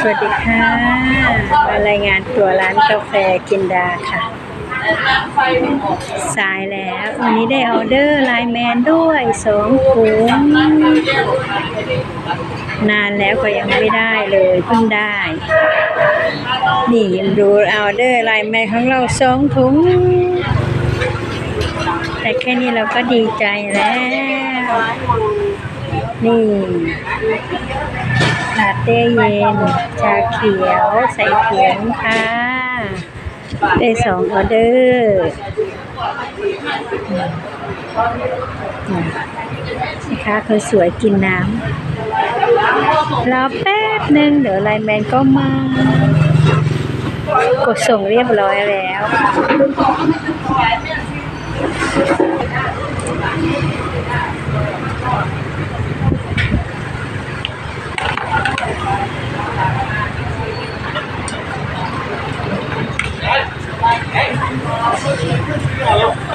สวัสดีค่ะ มารายงานตัวร้านกาแฟกินดาค่ะ สายแล้ว วันนี้ได้ออเดอร์ไลน์แมนด้วยสองถุงนานแล้วก็ยังไม่ได้เลยเพิ่งได้ นี่ดูออเดอร์ไลน์แมนของเราสองถุง แต่แค่นี้เราก็ดีใจแล้ว นี่ ลาเต้เย็น ชาเขียว ใส่ถุงค่ะ ได้สองออเดอร์นะคะคนสวยกินน้ำรอแป๊บหนึ่งเดี๋ยวไลน์แมนก็มา กดส่งเรียบร้อยแล้ว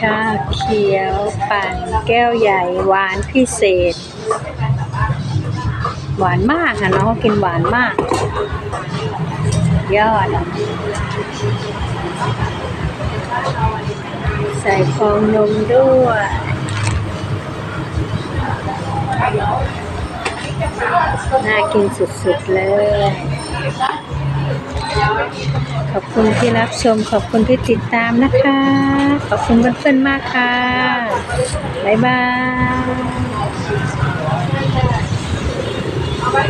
ชาเขียวปั่นแก้วใหญ่หวานพิเศษ หวานมากอะน้องกินหวานมาก ยอด ใส่ฟองนมด้วยน่ากินสุดๆเลย อบคุณที่รับชม ขอบคุณที่ติดตามนะคะ ขอบคุณเพื่อนๆมากค่ะ บ๊ายบาย